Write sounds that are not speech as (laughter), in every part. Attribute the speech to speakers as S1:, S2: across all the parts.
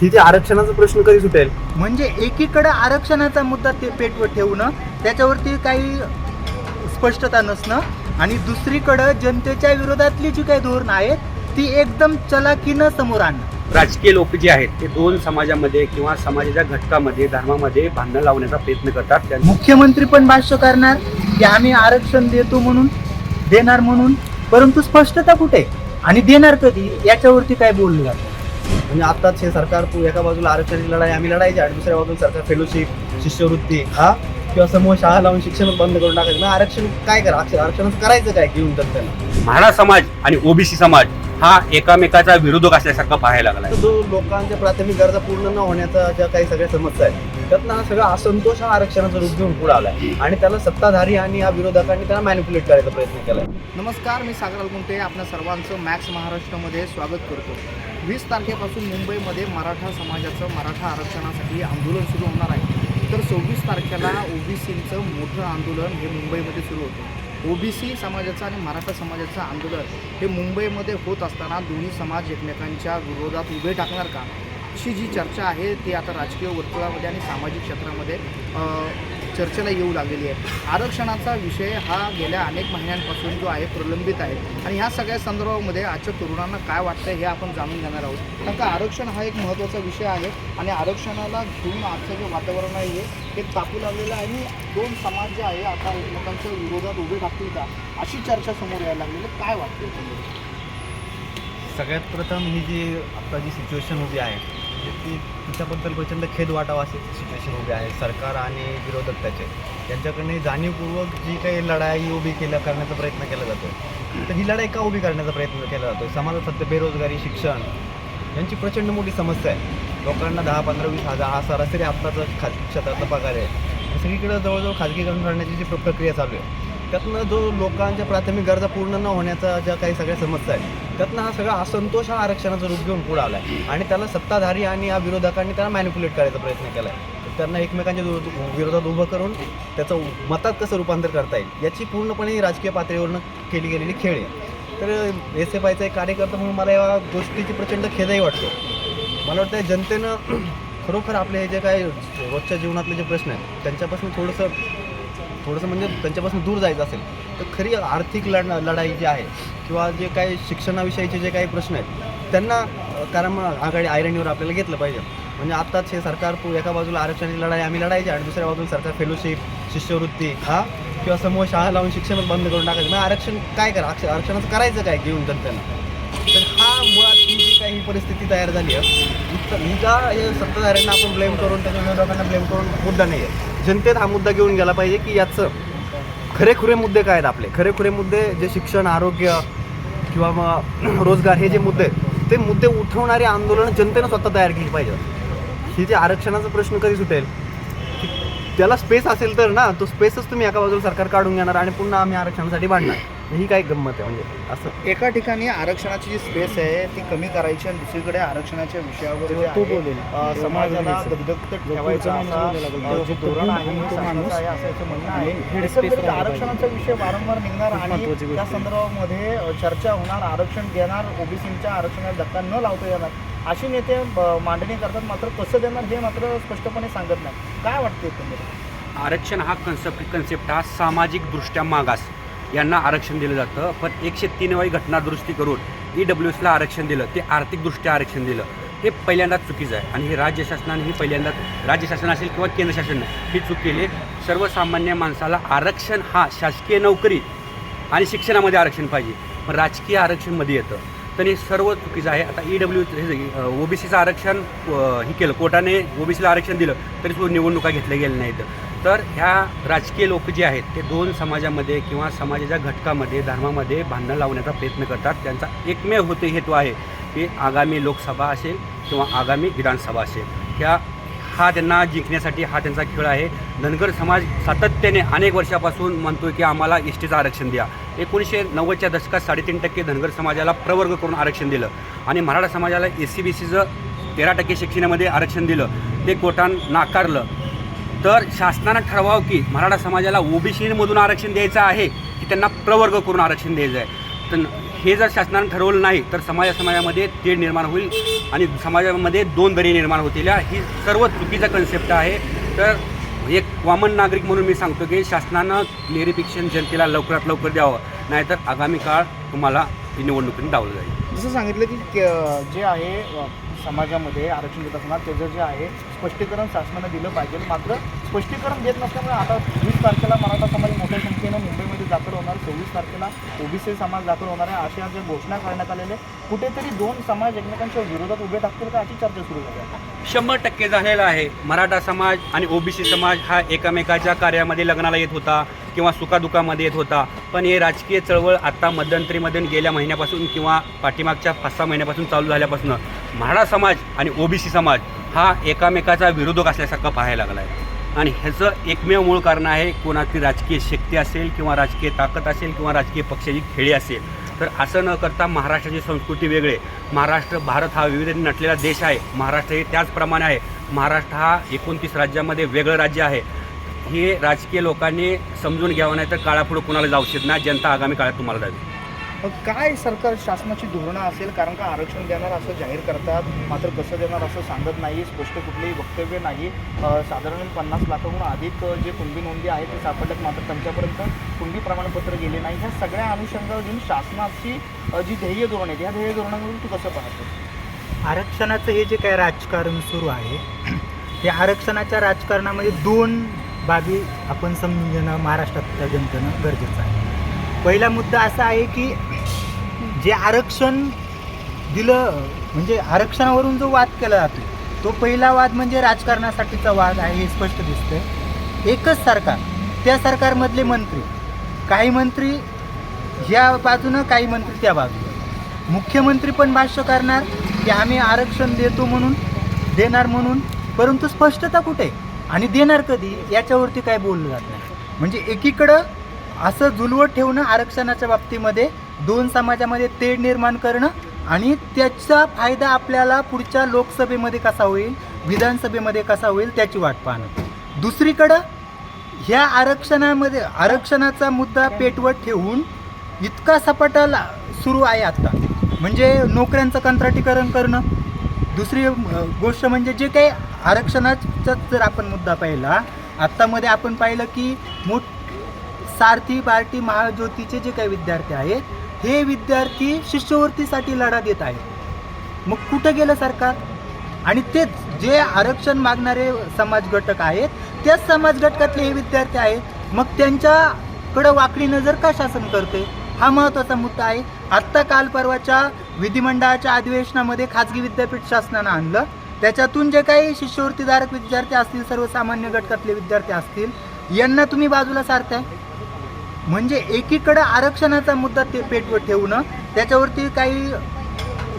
S1: ही जे आरक्षणाचा प्रश्न कधी सुटेल?
S2: म्हणजे एकीकडे आरक्षणाचा मुद्दा ते पेटवर ठेवणं त्याच्यावरती काही स्पष्टता नसणं आणि दुसरीकडं जनतेच्या विरोधातली जी काही धोरणं आहेत ती एकदम चलाकीनं समोर आणणं.
S3: राजकीय लोक जे आहेत ते दोन समाजामध्ये किंवा समाजाच्या घटकामध्ये धर्मामध्ये भांडण लावण्याचा प्रयत्न करतात.
S2: मुख्यमंत्री पण भाष्य करणार की आम्ही आरक्षण देतो म्हणून देणार म्हणून परंतु स्पष्टता कुठे? आणि देणार कधी? याच्यावरती काय बोललं जातं?
S1: म्हणजे आताच हे सरकार पू- एका बाजूला आरक्षणाची लढाई आम्ही लढायची आणि दुसऱ्या बाजूला सरकार फेलोशिप शिष्यवृत्ती हा? किंवा समूह शाळा लावून शिक्षण बंद करून टाकायचं. मग आरक्षण काय करा? आरक्षण करायचं काय घेऊन जनतेला
S3: म्हाडा समाज आणि ओबीसी समाज हा एकामेकाचा विरोधक असल्यासारखा पाहायला लागला
S1: जो लोकांच्या प्राथमिक गरजा पूर्ण न होण्याचा ज्या काही सगळ्या समस्या आहेत त्यातनं हा सगळा असंतोष हा आरक्षणाचा रूप घेऊन पुढे आलाय. आणि त्याला सत्ताधारी आणि या विरोधकांनी त्याला मॅनिप्युलेट करायचा प्रयत्न केलाय.
S2: नमस्कार मी सागर अलकुंटे आपल्या सर्वांचं मॅक्स महाराष्ट्रामध्ये स्वागत करतो. वीस तारखेपासून मुंबईमध्ये मराठा समाजाचं मराठा आरक्षणासाठी आंदोलन सुरू होणार आहे. तर सव्वीस तारखेला ओबीसीचं मोठं आंदोलन हे मुंबईमध्ये सुरू होतं. ओबीसी समाजाचं आणि मराठा समाजाचं आंदोलन हे मुंबईमध्ये होत असताना दोन्ही समाज एकमेकांच्या विरोधात उभे टाकणार का? अशी जी चर्चा आहे ती आता राजकीय वर्तुळामध्ये आणि सामाजिक क्षेत्रामध्ये चर्चेला येऊ लागलेली आहे. आरक्षणाचा विषय हा गेल्या अनेक महिन्यांपासून जो आहे प्रलंबित आहे. आणि ह्या सगळ्या संदर्भामध्ये आजच्या तरुणांना काय वाटतं हे आपण जाणून घेणार आहोत. कारण का आरक्षण हा एक महत्त्वाचा विषय आहे आणि आरक्षणाला घेऊन आजचं जे वातावरण आहे हे तापू लागलेलं आहे आणि दोन समाज जे आहे आता एकमेकांच्या विरोधात उभे टाकतील का अशी चर्चा समोर यायला लागलेली काय वाटतं
S1: सगळ्यात प्रथम ही जी आता जी सिच्युएशन उभी आहे ती तिच्याबद्दल प्रचंड खेद वाटावा अशी सिच्युएशन उभी आहे. सरकार आणि विरोधक त्याचे. त्यांच्याकडनं जाणीवपूर्वक जी काही लढाई उभी केल्या करण्याचा प्रयत्न केला जातो तर ही लढाई का उभी करण्याचा प्रयत्न केला जातो समाजात सध्या बेरोजगारी शिक्षण यांची प्रचंड मोठी समस्या आहे. लोकांना दहा पंधरा वीस हजार हा सरासरी आत्ताचा खाजगी क्षेत्रातला पगार आहे. सगळीकडे जवळजवळ खाजगीकरण करण्याची जी प्र- प्रक्रिया चालू आहे त्यातनं जो लोकांच्या प्राथमिक गरजा पूर्ण न होण्याचा ज्या काही सगळ्या समस्या आहेत त्यातनं हा सगळा असंतोष हा आरक्षणाचा रूप घेऊन पुढे आला आहे आणि त्याला सत्ताधारी आणि या विरोधकांनी त्याला मॅन्युक्युलेट करायचा प्रयत्न केला आहे त्यांना एकमेकांच्या विरोधात उभं करून त्याचं मतात कसं रूपांतर करता येईल याची पूर्णपणे राजकीय पातळीवरनं केली गेलेली खेळ आहे. तर एस एफ आयचा एक कार्यकर्ता म्हणून मला या गोष्टीची प्रचंड खेदही वाटतो. मला वाटतं जनतेनं (clears throat) खरोखर आपले हे जे काय रोजच्या जीवनातले जे प्रश्न आहेत त्यांच्यापासून थोडंसं थोडंसं म्हणजे त्यांच्यापासून दूर जायचं असेल तर खरी आर्थिक लढ लढाई जी आहे किंवा जे काही शिक्षणाविषयीचे जे काही प्रश्न आहेत त्यांना कारण मग आघाडी आयरणीवर आपल्याला घेतलं पाहिजे. म्हणजे आत्ताच हे सरकार एका बाजूला आरक्षणाची लढाई आम्ही लढायची आणि दुसऱ्या बाजूला सरकार फेलोशिप शिष्यवृत्ती हा किंवा समूह शाळा लावून शिक्षणच बंद करून टाकायचं. मग आरक्षण काय करा? आरक्षणाचं करायचं काय घेऊन जनतेला तर हा मुळात ही जी काही परिस्थिती तयार झाली आहे इथं- हिचा हे सत्ताधाऱ्यांना आपण ब्लेम करून त्याच्या विरोधकांना ब्लेम करून मुद्दा नाही आहे. जनतेत हा मुद्दा घेऊन गेला पाहिजे की याचं खरेखुरे मुद्दे काय आहेत आपले? खरेखुरे मुद्दे जे शिक्षण आरोग्य किंवा मग (clears throat) रोजगार हे जे मुद्दे आहेत ते मुद्दे उठवणारे आंदोलन जनतेनं स्वतः तयार केली पाहिजे. ही जे आरक्षणाचा प्रश्न कधी सुटेल? त्याला स्पेस असेल तर ना तो स्पेसच तुम्ही एका बाजूला सरकार काढून घेणार आणि पुन्हा आम्ही आरक्षणासाठी भांडणार ही काय गंमत आहे? म्हणजे असं
S2: एका ठिकाणी आरक्षणाची जी स्पेस आहे ती कमी करायची आणि दुसरीकडे आरक्षणाच्या विषयावर जे
S4: तो
S2: आहे,
S4: बोलेल.
S2: अ, समाजाला ठेवायचा असा अ, जे धोरण आहे हे शासनाचं आहे असं याचं म्हणणं आहे. एकंदरीत आरक्षणाचा विषय वारंवार निघणार आणि
S4: महत्त्वाची गोष्ट.
S2: त्या संदर्भामध्ये अ, चर्चा होणार आरक्षण देणार ओबीसीच्या आरक्षणाला धक्का न लावता येणार. अशी नेते अ, मांडणी करतात मात्र कसं देणार हे मात्र स्पष्टपणे सांगत नाही काय वाटतं एकंदरीत?
S3: आरक्षण हा कन्सेप्ट कन्सेप्ट हा सामाजिकदृष्ट्या मागास. यांना आरक्षण दिलं जातं. पण एकशे तीन वाई घटना दुरुस्ती करून ई डब्ल्यू एसला आरक्षण दिलं ते आर्थिकदृष्ट्या आरक्षण दिलं. हे पहिल्यांदाच चुकीचं आहे. आणि हे राज्य शासनाने ही पहिल्यांदाच राज्य शासन असेल किंवा केंद्र शासन ही चूक केली सर्वसामान्य माणसाला आरक्षण हा शासकीय नोकरी आणि शिक्षणामध्ये आरक्षण पाहिजे. पण राजकीय आरक्षणमध्ये येतं. तर हे सर्व चुकीचं आहे. आता ई डब्ल्यू हे ओबीसीचं आरक्षण हे केलं. कोर्टाने ओबीसीला आरक्षण दिलं. तरी तो निवडणुका घेतल्या गेल्या नाहीत. तर ह्या राजकीय लोक जे आहेत ते दोन समाजामध्ये किंवा समाजाच्या घटकामध्ये धर्मामध्ये भांडणं लावण्याचा प्रयत्न करतात. त्यांचा एकमेव होते हेतू आहे की आगामी लोकसभा असेल किंवा आगामी विधानसभा असेल. ह्या हा त्यांना जिंकण्यासाठी हा त्यांचा खेळ आहे. धनगर समाज सातत्याने अनेक वर्षापासून म्हणतोय की आम्हाला एस टीचं आरक्षण द्या. एकोणीसशे नव्वदच्या दशकात साडेतीन टक्के धनगर समाजाला प्रवर्ग करून आरक्षण दिलं आणि मराठा समाजाला एस सी बी सीचं तेरा टक्के शिक्षणामध्ये आरक्षण दिलं. ते कोर्टान नाकारलं. तर शासनानं ठरवावं की मराठा समाजाला ओबीसीमधून आरक्षण द्यायचं आहे की त्यांना प्रवर्ग करून आरक्षण द्यायचं आहे. तर हे जर शासनानं ठरवलं नाही तर समाजा समाजामध्ये तेढ निर्माण होईल आणि समाजामध्ये दोन दरी निर्माण होतील. ही सर्व चुकीचा कन्सेप्ट आहे. तर एक कॉमन नागरिक म्हणून मी सांगतो की शासनानं क्लिअरिफिकेशन जनतेला लवकरात लवकर द्यावं. नाहीतर आगामी काळ तुम्हाला ही निवडणुकीने डावलं जाईल.
S2: जसं सांगितलं की जे आहे समाजामध्ये आरक्षण देत असताना त्याचं जे आहे स्पष्टीकरण शासनानं दिलं पाहिजे. मात्र स्पष्टीकरण देत नसल्यामुळे आता वीस तारखेला मराठा समाज मोठ्या संख्येनं मुंबईमध्ये दाखल होणार सव्वीस तारखेला ओबीसी समाज दाखल होणार आहे. अशा ज्या घोषणा करण्यात आलेल्या आहेत कुठेतरी दोन समाज एकमेकांच्या विरोधात उभे टाकतील का अशी चर्चा सुरू झाली आहे.
S3: शंभर टक्के झालेला आहे. मराठा समाज आणि ओबीसी समाज हा एकामेकाच्या कार्यामध्ये लग्नाला येत होता किंवा सुखादुखामध्ये येत होता. पण हे राजकीय चळवळ आता मध्यंतरीमध्ये गेल्या महिन्यापासून किंवा पाठीमागच्या पाच सहा महिन्यापासून चालू झाल्यापासून मराठा समाज आणि ओबीसी समाज हा एकामेकाचा विरोधक असल्यासारखा पाहायला लागला आहे आणि ह्याचं एकमेव मूळ कारण आहे कोणाची राजकीय शक्ती असेल किंवा राजकीय ताकद असेल किंवा राजकीय पक्षाची खेळी असेल तर असं न करता महाराष्ट्राची संस्कृती वेगळे. महाराष्ट्र भारत हा विविध नटलेला देश आहे. महाराष्ट्र हे त्याचप्रमाणे आहे. महाराष्ट्र हा एकोणतीस राज्यामध्ये वेगळं राज्य आहे. हे राजकीय लोकांनी समजून घ्यावं नाही तर काळापुढं कुणाला जाऊ शकत नाही. जनता आगामी काळात तुम्हाला जावी
S2: मग काय सरकार शासनाची धोरणं असेल? कारण का आरक्षण देणार असं जाहीर करतात मात्र कसं देणार असं सांगत नाही स्पष्ट कुठलेही वक्तव्य नाही. साधारण पन्नास लाखाहून अधिक जे कुणबी नोंदी आहेत ते सापडल्यात मात्र त्यांच्यापर्यंत कुणबी प्रमाणपत्र गेले नाही. ह्या सगळ्या अनुषंगावर घेऊन शासनाची जी ध्येय धोरण आहे ह्या ध्येय धोरणावरून तू कसं पाहतो
S4: आरक्षणाचं हे जे काय राजकारण सुरू आहे (clears throat) ते आरक्षणाच्या राजकारणामध्ये दोन बाबी आपण समजून घेणं महाराष्ट्रातल्या जनतेनं गरजेचं आहे. पहिला मुद्दा असा आहे की जे आरक्षण दिलं म्हणजे आरक्षणावरून जो वाद केला जातो तो पहिला वाद म्हणजे राजकारणासाठीचा वाद आहे हे स्पष्ट दिसतंय. एकच सरकार त्या सरकारमधले मंत्री काही मंत्री ह्या बाजूनं काही मंत्री त्या बाजूनं. मुख्यमंत्री पण भाष्य करणार की आम्ही आरक्षण देतो म्हणून देणार म्हणून परंतु स्पष्टता कुठे? आणि देणार कधी? याच्यावरती काय बोललं जात नाही. म्हणजे एकीकडं असं जुलवत ठेवणं आरक्षणाच्या बाबतीमध्ये दोन समाजामध्ये तेढ निर्माण करणं आणि त्याचा फायदा आपल्याला पुढच्या लोकसभेमध्ये कसा होईल विधानसभेमध्ये कसा होईल त्याची वाट पाहणं. दुसरीकडं ह्या आरक्षणामध्ये आरक्षणाचा मुद्दा पेटवत ठेवून इतका सपाटाला सुरू आहे आत्ता. म्हणजे नोकऱ्यांचं कंत्राटीकरण करणं. दुसरी गोष्ट म्हणजे जे काही आरक्षणाचा जर आपण मुद्दा पाहिला आत्तामध्ये आपण पाहिलं की मोठ सारथी बार्टी महाज्योतीचे जे काही विद्यार्थी आहेत हे विद्यार्थी शिष्यवृत्तीसाठी लढा देत आहेत. मग कुठं गेलं सरकार? आणि तेच जे आरक्षण मागणारे समाज घटक आहेत त्याच समाज घटकातले हे विद्यार्थी आहेत मग त्यांच्याकडं वाकडी नजर का शासन करते हा महत्त्वाचा मुद्दा आहे. आत्ता काल परवाच्या विधिमंडळाच्या अधिवेशनामध्ये खाजगी विद्यापीठ शासनानं आणलं. त्याच्यातून जे काही शिष्यवृत्तीधारक विद्यार्थी असतील सर्वसामान्य घटकातले विद्यार्थी असतील यांना तुम्ही बाजूला सारताय? म्हणजे एकीकडं आरक्षणाचा मुद्दा ते पेटवर ठेवणं त्याच्यावरती काही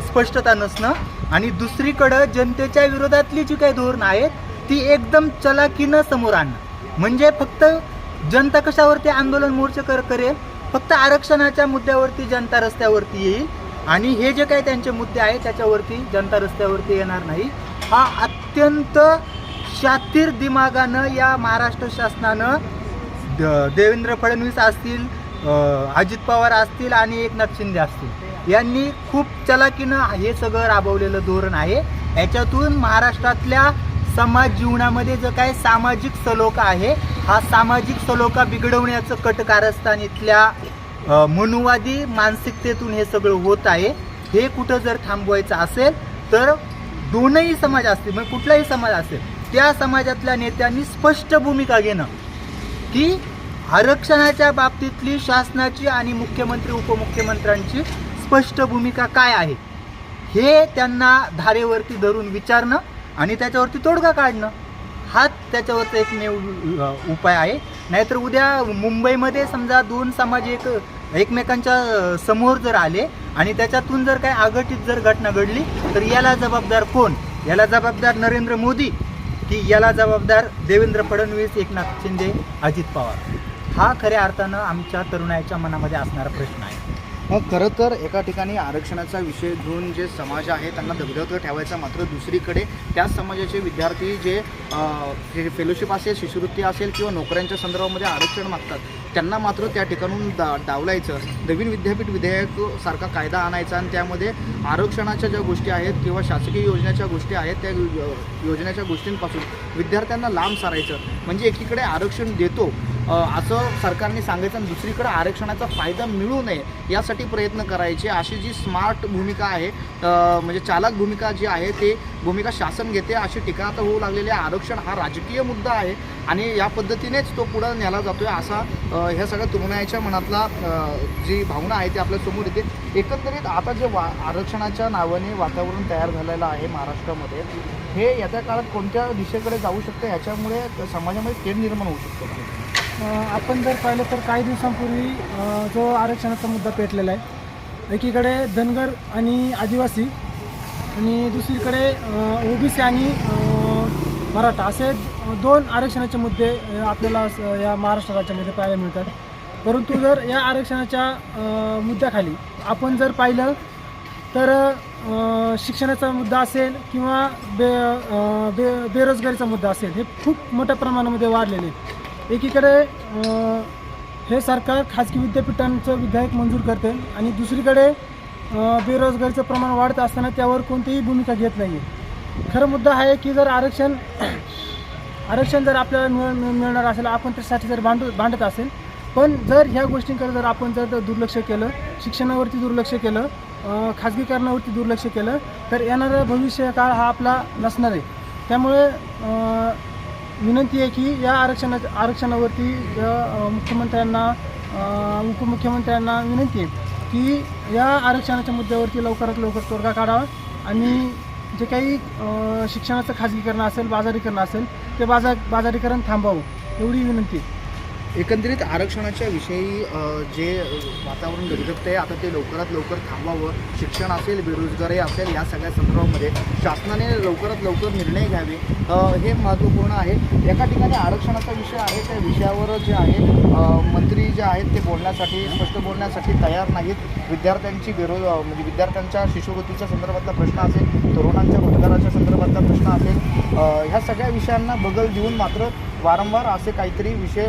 S4: स्पष्टता नसणं आणि दुसरीकडं जनतेच्या विरोधातली जी काही धोरणं आहेत ती एकदम चलाकीनं समोर आणणं. म्हणजे फक्त जनता कशावरती आंदोलन मोर्चे कर करेल? फक्त आरक्षणाच्या मुद्द्यावरती जनता रस्त्यावरती येईल आणि हे जे काही त्यांचे मुद्दे आहेत त्याच्यावरती जनता रस्त्यावरती येणार नाही. हा अत्यंत शातीर दिमागानं या महाराष्ट्र शासनानं द- देवेंद्र फडणवीस असतील अजित पवार असतील आणि एकनाथ शिंदे असतील. यांनी खूप चलाकीनं हे सगळं राबवलेलं धोरण आहे. याच्यातून महाराष्ट्रातल्या समाज जीवनामध्ये जो काय सामाजिक सलोखा आहे हा सामाजिक सलोखा बिघडवण्याचं कटकारस्थान इथल्या मनुवादी मानसिकतेतून हे सगळं होत आहे. हे कुठं जर थांबवायचं असेल तर दोनही समाज असतील म्हणजे कुठलाही समाज असेल त्या समाजातल्या नेत्यांनी स्पष्ट भूमिका घेणं की आरक्षणाच्या बाबतीतली शासनाची आणि मुख्यमंत्री उपमुख्यमंत्र्यांची स्पष्ट भूमिका काय आहे? हे त्यांना धारेवरती धरून विचारणं आणि त्याच्यावरती तोडगा काढणं हाच त्याच्यावरचा एकमेव उपाय आहे. नाहीतर उद्या मुंबईमध्ये समजा दोन समाज एक एकमेकांच्या समोर जर आले आणि त्याच्यातून जर काही आघटित जर घटना घडली तर याला जबाबदार कोण? याला जबाबदार नरेंद्र मोदी की याला जबाबदार देवेंद्र फडणवीस एकनाथ शिंदे अजित पवार. हा खऱ्या अर्थानं आमच्या तरुणाच्या मनामध्ये असणारा प्रश्न आहे.
S2: मग खरं तर एका ठिकाणी आरक्षणाचा विषय घेऊन जे समाज आहे त्यांना दगदग ठेवायचा मात्र दुसरीकडे त्याच समाजाचे विद्यार्थी जे जे फेलोशिप असेल शिष्यवृत्ती असेल किंवा नोकऱ्यांच्या संदर्भामध्ये आरक्षण मागतात त्यांना मात्र त्या ठिकाणून दा डावलायचं. नवीन विद्यापीठ विधेयक सारखा कायदा आणायचा आणि त्यामध्ये आरक्षणाच्या ज्या गोष्टी आहेत किंवा शासकीय योजनेच्या गोष्टी आहेत त्या योजनेच्या गोष्टींपासून विद्यार्थ्यांना लांब सारायचं. म्हणजे एकीकडे आरक्षण देतो असं सरकारने सांगायचं आणि दुसरीकडे आरक्षणाचा फायदा मिळू नये यासाठी प्रयत्न करायचे. अशी जी स्मार्ट भूमिका आहे म्हणजे चालक भूमिका जी आहे ते भूमिका शासन घेते अशी टीका आता होऊ लागलेली आहे. आरक्षण हा राजकीय मुद्दा आहे आणि या पद्धतीनेच तो पुढं नेला जातोय असा ह्या सगळ्या तरुणाच्या मनातला जी भावना आहे ती आपल्यासमोर येते. एकंदरीत आता जे वा आरक्षणाच्या नावाने वातावरण तयार झालेलं आहे महाराष्ट्रामध्ये हे येत्या काळात कोणत्या दिशेकडे जाऊ शकतं? याच्यामुळे समाजामध्ये तेढ निर्माण होऊ शकतो
S5: आपण जर पाहिलं तर काही दिवसांपूर्वी जो आरक्षणाचा मुद्दा पेटलेला आहे एकीकडे धनगर आणि आदिवासी आणि दुसरीकडे ओबीसी आणि मराठा असे दोन आरक्षणाचे मुद्दे आपल्याला या महाराष्ट्र राज्यामध्ये पाहायला मिळतात परंतु जर या आरक्षणाच्या मुद्द्याखाली आपण जर पाहिलं तर शिक्षणाचा मुद्दा असेल किंवा बे बे बेरोजगारीचा मुद्दा असेल हे खूप मोठ्या प्रमाणामध्ये वाढलेले आहेत. एकीकडे हे सरकार खाजगी विद्यापीठांचं विधेयक मंजूर करते आणि दुसरीकडे बेरोजगारीचं प्रमाण वाढत असताना त्यावर कोणतीही भूमिका घेत नाही आहे खरं मुद्दा हा आहे की जर आरक्षण आरक्षण जर आपल्याला मिळ मिळणार असेल आपण त्यासाठी जर भांडू भांडत असेल पण जर ह्या गोष्टींकडे जर आपण जर दुर्लक्ष केलं शिक्षणावरती दुर्लक्ष केलं खाजगीकरणावरती दुर्लक्ष केलं तर येणारा भविष्य काळ हा आपला नसणार आहे. त्यामुळे विनंती आहे की या आरक्षणा आरक्षणावरती मुख्यमंत्र्यांना उपमुख्यमंत्र्यांना विनंती आहे. की या आरक्षणाच्या मुद्द्यावरती लवकरात लवकर तोडगा काढावा आणि जे काही शिक्षणाचं खाजगीकरण असेल बाजारीकरण असेल ते बाजार बाजारीकरण थांबावं एवढी विनंती. आहे
S2: एकंदरीत आरक्षणाच्या विषयी जे वातावरण गरजत आहे आता ते लवकरात लवकर थांबावं. शिक्षण असेल बेरोजगारी असेल या सगळ्या संदर्भामध्ये शासनाने लवकरात लवकर निर्णय घ्यावे. हे महत्त्वपूर्ण आहे. एका ठिकाणी आरक्षणाचा विषय आहे त्या विषयावर जे आहे मंत्री जे आहेत ते बोलण्यासाठी स्पष्ट बोलण्यासाठी तयार नाहीत. विद्यार्थ्यांची बेरोज म्हणजे विद्यार्थ्यांच्या शिष्यवृत्तीच्या संदर्भातला प्रश्न असेल तरुणांच्या रोजगाराच्या संदर्भातला प्रश्न असेल ह्या सगळ्या विषयांना बगल देऊन मात्र वारंवार असे काहीतरी विषय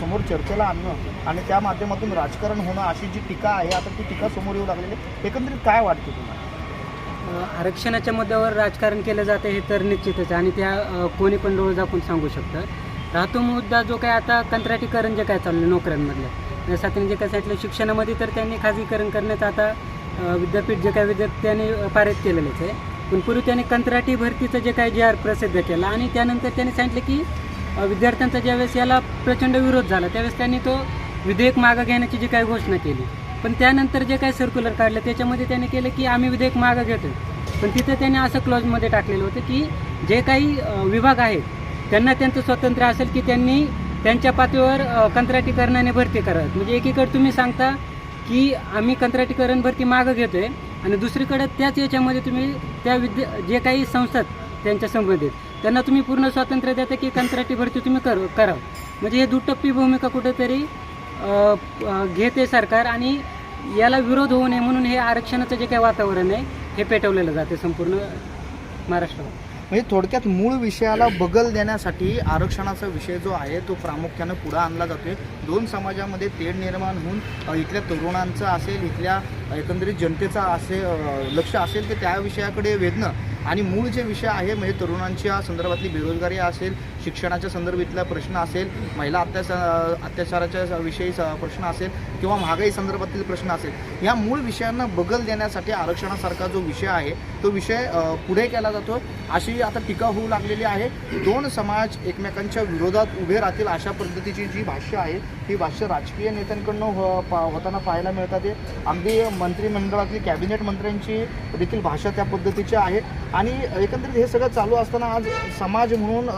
S2: समोर चर्चेला आणणं आणि त्या माध्यमातून राजकारण होणं अशी जी टीका आहे आता ती टीका समोर येऊ लागलेली एकंदरीत काय वाटते तुम्हाला?
S6: आरक्षणाच्या मुद्द्यावर राजकारण केलं जातं हे तर निश्चितच आहे आणि त्या कोणी पण डोळे झाकून सांगू शकतं. राहतो मुद्दा जो काय आता कंत्राटीकरण जे काय चाललं नोकऱ्यांमधलं साथीने जे काय सांगितलं शिक्षणामध्ये तर त्यांनी खाजगीकरण करण्याचं आता विद्यापीठ जे काय विद्यार्थ्यांनी पारित केलेलंच आहे. पण पूर्वी त्यांनी कंत्राटी भरतीचं जे काय जे आर प्रसिद्ध केलं आणि त्यानंतर त्यांनी सांगितलं की विद्यार्थ्यांचा ज्यावेळेस याला प्रचंड विरोध झाला त्यावेळेस त्यांनी तो विधेयक मागं घेण्याची जी काही घोषणा केली. पण त्यानंतर जे काही सर्क्युलर काढलं त्याच्यामध्ये त्यांनी केलं की आम्ही विधेयक मागं घेतो पण तिथे त्यांनी असं क्लॉजमध्ये टाकलेलं होतं की जे काही विभाग आहेत त्यांना त्यांचं स्वातंत्र्य असेल की त्यांनी त्यांच्या पातळीवर कंत्राटीकरणाने भरती करावं. म्हणजे एकीकडे तुम्ही सांगता की आम्ही कंत्राटीकरण भरती मागं घेतोय आणि दुसरीकडे त्याच याच्यामध्ये तुम्ही त्या विद्या जे काही संस्था त्यांच्या संबंधित. त्यांना तुम्ही पूर्ण स्वातंत्र्य देता की कंत्राटी भरती तुम्ही कर करा म्हणजे हे दुटप्पी भूमिका कुठेतरी घेते सरकार आणि याला विरोध होऊ नये म्हणून हे आरक्षणाचं जे काही वातावरण आहे हे पेटवलेलं जाते संपूर्ण महाराष्ट्रात
S2: म्हणजे थोडक्यात मूळ विषयाला बगल देण्यासाठी आरक्षणाचा विषय जो आहे तो प्रामुख्यानं पुढे आणला जातोय. दोन समाजामध्ये तेढ निर्माण होऊन इथल्या तरुणांचं असेल इथल्या एकंदरीत जनतेचा असे लक्ष असेल ते त्या विषयाकडे वेधणं. आणि मूळ जे विषय आहे म्हणजे तरुणांच्या संदर्भातली बेरोजगारी असेल शिक्षणाच्या संदर्भातला प्रश्न असेल महिला अत्याचा अत्याचाराच्या विषयी स- प्रश्न असेल किंवा महागाई संदर्भातील प्रश्न असेल या मूळ विषयांना बगल देण्यासाठी आरक्षणासारखा जो विषय आहे तो विषय पुढे केला जातो. अशी आता टीका होऊ लागलेली आहे. दोन समाज एकमेकांच्या विरोधात उभे राहतील अशा पद्धतीची जी भाष्य आहे ही भाष्य राजकीय नेत्यांकडनं हो पा होताना पाहायला मिळतात. आहे अगदी मंत्रिमंडळातली कॅबिनेट मंत्र्यांची देखील भाषा त्या पद्धतीची आहे. आणि एकंदरीत हे सगळं चालू असताना आज समाज म्हणून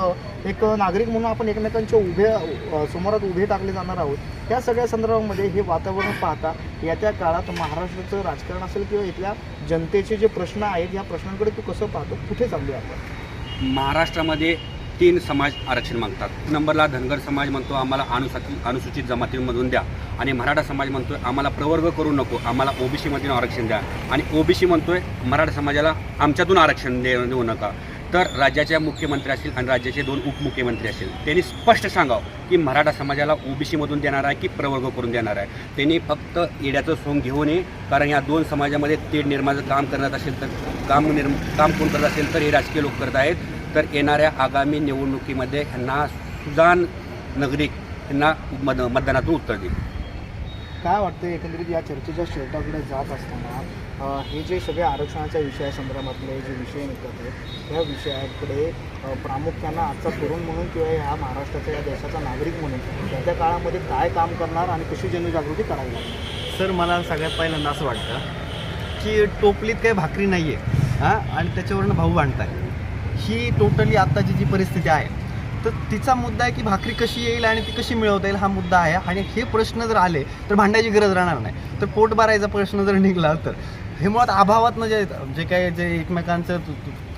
S2: एक नागरिक म्हणून आपण एकमेकांच्या उभे समोरात उभे टाकले जाणार आहोत. या सगळ्या संदर्भामध्ये हे वातावरण पाहता येत्या काळात महाराष्ट्राचं राजकारण असेल किंवा इथल्या जनतेचे जे प्रश्न आहेत या प्रश्नांकडे तू कसं पाहतो? कुठे चालू आहे आपण?
S3: महाराष्ट्रामध्ये तीन समाज आरक्षण मागतात. नंबरला धनगर समाज म्हणतो आम्हाला अनुसूचित अनुसूचित जमातीमधून द्या. आणि मराठा समाज म्हणतोय आम्हाला प्रवर्ग करू नको आम्हाला ओबीसीमधून आरक्षण द्या. आणि ओबीसी म्हणतोय मराठा समाजाला आमच्यातून आरक्षण देऊ नका. तर राज्याच्या मुख्यमंत्री असतील आणि राज्याचे दोन उपमुख्यमंत्री असतील त्यांनी स्पष्ट सांगावं की मराठा समाजाला ओबीसीमधून देणार आहे की प्रवर्ग करून देणार आहे. त्यांनी फक्त येड्याचं सोंग घेऊ नये कारण या दोन समाजामध्ये तेढ निर्माणाचं काम करत असेल तर काम निर्म काम कोण करत असेल तर हे राजकीय लोक करत आहेत. तर येणाऱ्या आगामी निवडणुकीमध्ये ह्यांना सुजान नागरिक यांना मत मतदानातून उत्तर देईल.
S2: काय वाटतं एकंदरीत या चर्चेच्या शेवटाकडे जात असताना हे जे सगळे आरक्षणाच्या विषयासंदर्भातले जे विषय निघतात आहेत त्या विषयाकडे प्रामुख्यानं आजचा तरुण म्हणून किंवा ह्या महाराष्ट्राच्या या देशाचा नागरिक म्हणून त्या काळामध्ये काय काम करणार आणि कशी जनजागृती करावी लागणार?
S1: सर मला सगळ्यात पहिल्यांदा असं वाटतं की टोपलीत काही भाकरी नाही आहे हां? आणि त्याच्यावरनं भाऊ बांधताय ही टोटली आत्ताची जी परिस्थिती आहे तर तिचा मुद्दा आहे की भाकरी कशी येईल आणि ती कशी मिळवता येईल हा मुद्दा आहे. आणि हे प्रश्न जर आले तर भांडायची गरज राहणार नाही. तर पोट भरायचा प्रश्न जर निघाला तर हे मुळात अभावातनं जे म्हणजे जे काही जे एकमेकांचं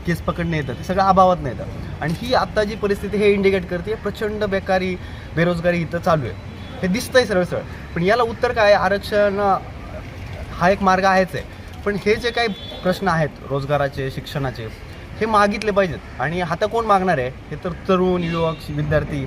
S1: केस पकडणे येतं ते सगळं अभावात येतं. आणि ही आत्ता जी परिस्थिती हे इंडिकेट करते प्रचंड बेकारी बेरोजगारी इथं चालू आहे. हे दिसतंय सरळ सरळ पण याला उत्तर काय आरक्षण हा एक मार्ग आहेच आहे. पण हे जे काही प्रश्न आहेत रोजगाराचे शिक्षणाचे हे मागितले पाहिजेत. आणि आता कोण मागणार आहे? हे तर तरुण युवक विद्यार्थी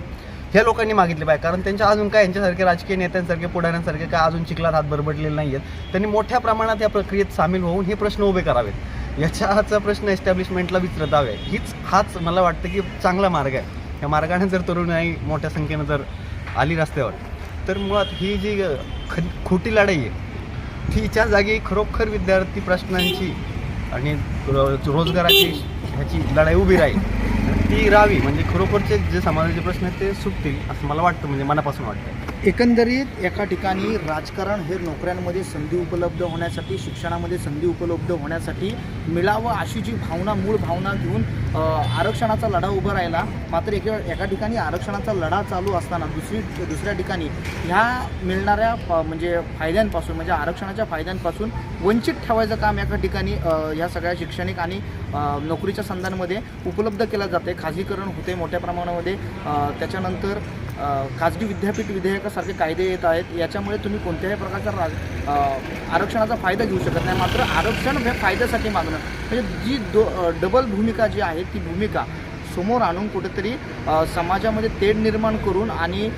S1: ह्या लोकांनी मागितले पाहिजे. कारण त्यांच्या अजून काय यांच्यासारखे राजकीय नेत्यांसारखे पुढाऱ्यांसारखे काय अजून चिखलात हात बरबडलेले नाही आहेत त्यांनी मोठ्या प्रमाणात या प्रक्रियेत सामील होऊन हे प्रश्न उभे करावेत. याच्याचा प्रश्न एस्टॅब्लिशमेंटला विचारतावे हीच हाच मला वाटतं की चांगला मार्ग आहे. या मार्गाने जर तरुणाई मोठ्या संख्येनं जर आली रस्त्यावर तर मुळात ही जी ख खोटी लढाई आहे तिच्या जागी खरोखर विद्यार्थी प्रश्नांची आणि रोजगाराची ह्याची लढाई उभी राहील. ती राहावी. म्हणजे खरोखरचे जे समाजाचे प्रश्न आहेत ते सुटतील असं मला वाटतं म्हणजे मनापासून वाटतं.
S2: एकंदरीत एका ठिकाणी राजकारण हे नोकऱ्यांमध्ये संधी उपलब्ध होण्यासाठी शिक्षणामध्ये संधी उपलब्ध होण्यासाठी मिळावं अशी जी भावना मूळ भावना घेऊन आरक्षणाचा लढा उभा राहिला. मात्र एका एका ठिकाणी आरक्षणाचा लढा चालू असताना दुसरी दुसऱ्या ठिकाणी ह्या मिळणाऱ्या फ- म्हणजे फायद्यांपासून म्हणजे आरक्षणाच्या फायद्यांपासून वंचित ठेवायचं काम एका ठिकाणी ह्या सगळ्या शैक्षणिक आणि नोकरीच्या संधांमध्ये उपलब्ध केलं जाते. खाजगीकरण होते मोठ्या प्रमाणामध्ये. त्याच्यानंतर खाजगी विद्यापीठ विधेयकासारखे कायदे येत आहेत. याच्यामुळे तुम्ही कोणत्याही प्रकारचा राज आरक्षणाचा फायदा घेऊ शकत नाही. मात्र आरक्षण हे फायद्यासाठी मागणं. म्हणजे जी दो डबल भूमिका जी आहे ती भूमिका समोर आणून कुठेतरी समाजामध्ये तेढ निर्माण करून आणि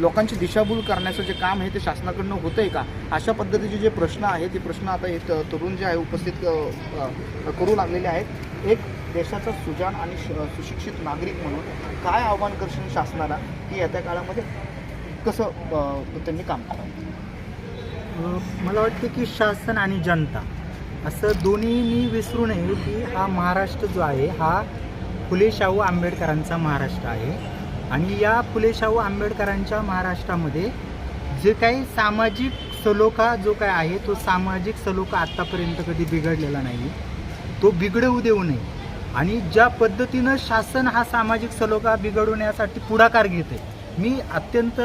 S2: लोकांची दिशाभूल करण्याचं जे काम आहे ते शासनाकडनं होतं आहे का? अशा पद्धतीचे जे प्रश्न आहे ते प्रश्न आता हे तरुण जे आहे उपस्थित करू लागलेले आहेत. एक देशाचा सुजाण आणि श- सुशिक्षित नागरिक म्हणून काय आव्हान करशील शासनाला? की येत्या काळामध्ये कसं त्यांनी काम करावं?
S4: मला वाटते की शासन आणि जनता असं दोन्ही मी विसरू नये की हा महाराष्ट्र जो आहे हा फुले शाहू आंबेडकरांचा महाराष्ट्र आहे. आणि या फुले शाहू आंबेडकरांच्या महाराष्ट्रामध्ये जे काही सामाजिक सलोखा जो काय आहे तो सामाजिक सलोखा आत्तापर्यंत कधी बिघडलेला नाही. तो बिघडवू देऊ नये. आणि ज्या पद्धतीनं शासन हा सामाजिक सलोखा बिघडवण्यासाठी पुढाकार घेते मी अत्यंत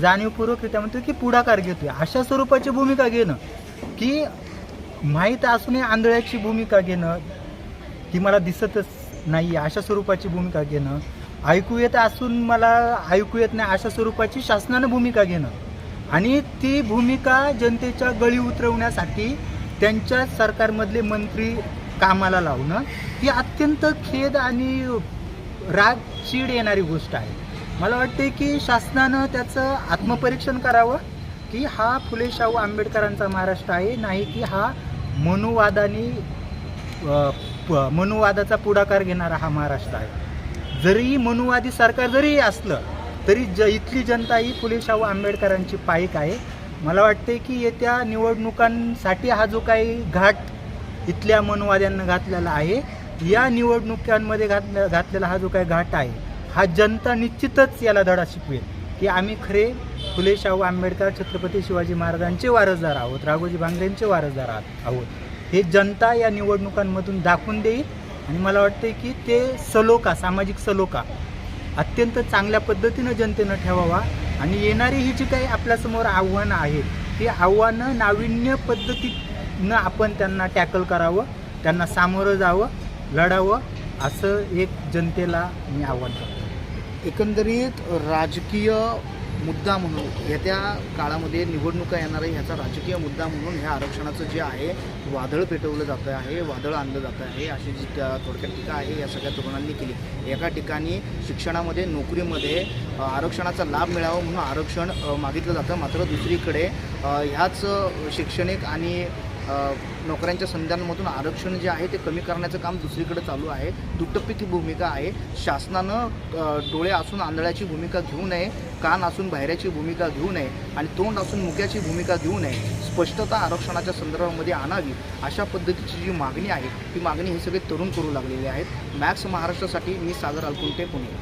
S4: जाणीवपूर्वकरित्या म्हणतो की पुढाकार घेतोय. अशा स्वरूपाची भूमिका घेणं की माहीत असूनही आंधळ्याची भूमिका घेणं ती मला दिसतच नाही अशा स्वरूपाची भूमिका घेणं. ऐकू येत असून मला ऐकू येत नाही अशा स्वरूपाची शासनानं भूमिका घेणं. आणि ती भूमिका जनतेच्या गळी उतरवण्यासाठी त्यांच्या सरकारमधले मंत्री कामाला लावणं ही अत्यंत खेद आणि राग चीड येणारी गोष्ट आहे. मला वाटते की शासनानं त्याचं आत्मपरीक्षण करावं की हा फुले शाहू आंबेडकरांचा महाराष्ट्र आहे नाही की हा मनुवादाने प- मनुवादाचा पुढाकार घेणारा हा महाराष्ट्र आहे. जरी मनुवादी सरकार जरी असलं तरी ज इथली जनता ही फुले शाहू आंबेडकरांची पाईक आहे. मला वाटते की येत्या निवडणुकांसाठी हा जो काही घाट इथल्या मनवाद्यांना घातलेला आहे. या निवडणुकांमध्ये घातल्या घातलेला हा जो काही घाट आहे हा जनता निश्चितच याला धडा शिकवेल. की आम्ही खरे फुले शाहू आंबेडकर छत्रपती शिवाजी महाराजांचे वारसदार आहोत राघोजी भांगरेंचे वारसदार आहोत. हे जनता या निवडणुकांमधून दाखवून देईल. आणि मला वाटते की ते सलोका सामाजिक सलोका अत्यंत चांगल्या पद्धतीनं जनतेनं ठेवावा. आणि येणारी ही जी काही आपल्यासमोर आव्हानं आहेत ती आव्हानं नाविन्य न आपण त्यांना टॅकल करावं त्यांना सामोरं जावं लढावं असं एक जनतेला मी आव्हान करतो.
S2: एकंदरीत राजकीय मुद्दा म्हणून येत्या काळामध्ये निवडणुका येणार आहे ह्याचा राजकीय मुद्दा म्हणून ह्या आरक्षणाचं जे आहे वादळ पेटवलं जातं आहे वादळ आणलं जातं आहे अशी जी त्या थोडक्यात टीका आहे या सगळ्या तरुणांनी केली. एका ठिकाणी शिक्षणामध्ये नोकरीमध्ये आरक्षणाचा लाभ मिळावा म्हणून आरक्षण मागितलं जातं. मात्र दुसरीकडे ह्याच शैक्षणिक आणि नोकऱ्यांच्या संध्यांमधून आरक्षण जे आहे ते कमी करण्याचं काम दुसरीकडे चालू आहे. दुटप्पी भूमिका आहे. शासनानं डोळे असून आंधळ्याची भूमिका घेऊ नये कान असून बाहेऱ्याची भूमिका घेऊ नये आणि तोंड असून मुक्याची भूमिका घेऊ नये स्पष्टता आरक्षणाच्या संदर्भामध्ये आणावी अशा पद्धतीची जी मागणी आहे ती मागणी हे सगळे तरुण करू लागलेले आहेत. मॅक्स महाराष्ट्रासाठी मी सागर अलकुंटे पुणे.